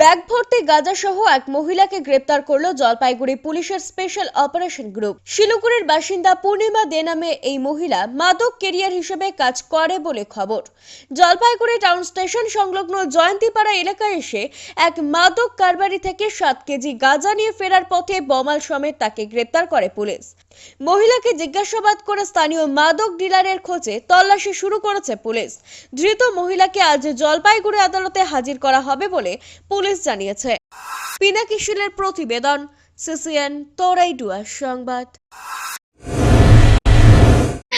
Bag ভর্তি গাঁজা সহ এক মহিলাকে গ্রেপ্তার করল জলপাইগুড়ি পুলিশের স্পেশাল অপারেশন গ্রুপ। শিলুকুড়ির বাসিন্দা পূর্ণিমা দে নামে এই মহিলা মাদক কেরিয়ার হিসেবে কাজ করে বলে খবর। জলপাইগুড়ি টাউন স্টেশন সংলগ্ন জয়ন্তীপাড়া এলাকায় এসে এক মাদক কারবারি থেকে সাত কেজি গাঁজা নিয়ে ফেরার পথে বমাল সমেত তাকে গ্রেপ্তার করে পুলিশ। মহিলাকে জিজ্ঞাসাবাদ করে স্থানীয় মাদক ডিলারের খোঁজে তল্লাশি শুরু করেছে পুলিশ। ধৃত মহিলাকে আজ জলপাইগুড়ি আদালতে হাজির করা হবে বলে পুলিশ জানিয়েছে। পিনাকি শীলের প্রতিবেদন সিসিএন তোরাইডুয়া সংবাদ।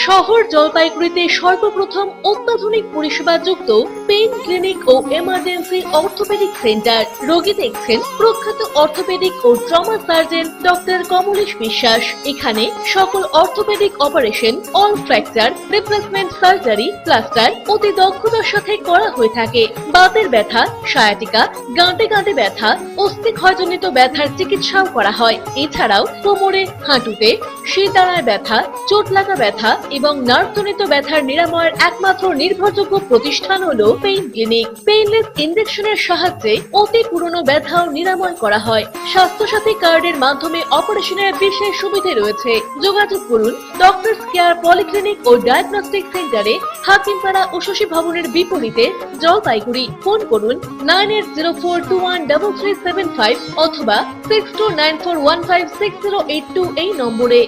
শহর জলপাইগুড়িতে সর্বপ্রথম অত্যাধুনিক পরিষেবাযুক্ত পেইন ক্লিনিক ও এমার্জেন্সি অর্থোপেডিক সেন্টার। রোগী দেখছেন প্রখ্যাত অর্থোপেডিক ও trauma surgeon doctor Kamlesh Biswas. এখানে সকল orthopaedic operation, all fracture, replacement surgery, plaster অতি দক্ষতার সাথে করা হয়ে থাকে। বাতের ব্যথা, সায়াটিকা, গাঁটে গাঁটে ব্যথা অস্থিক্ষয়জনিত ব্যথার চিকিৎসাও করা হয়। এছাড়াও কোমরে, হাঁটুতে শিরদাঁড়ায় ব্যথা, চোট লাগা ব্যথা এবং নার্ভজনিত ব্যথার নিরাময়ের একমাত্র নির্ভরযোগ্য প্রতিষ্ঠান হলো পেইন ক্লিনিক পেইনলেস ইনজেকশনের সাহায্যে অতি পুরনো ব্যথাও নিরাময় করা হয়। স্বাস্থ্যসাথী কার্ডের মাধ্যমে অপারেশনের বিশেষ সুবিধে রয়েছে। যোগাযোগ করুন ডক্টরস কেয়ার পলিক্লিনিক ও ডায়াগনস্টিক সেন্টারে হাকিমপাড়া ও শশী ভবনের বিপরীতে জলপাইগুড়ি। ফোন করুন nine eight zero four two one double three seven five অথবা six two nine four one five six zero eight two এই নম্বরে।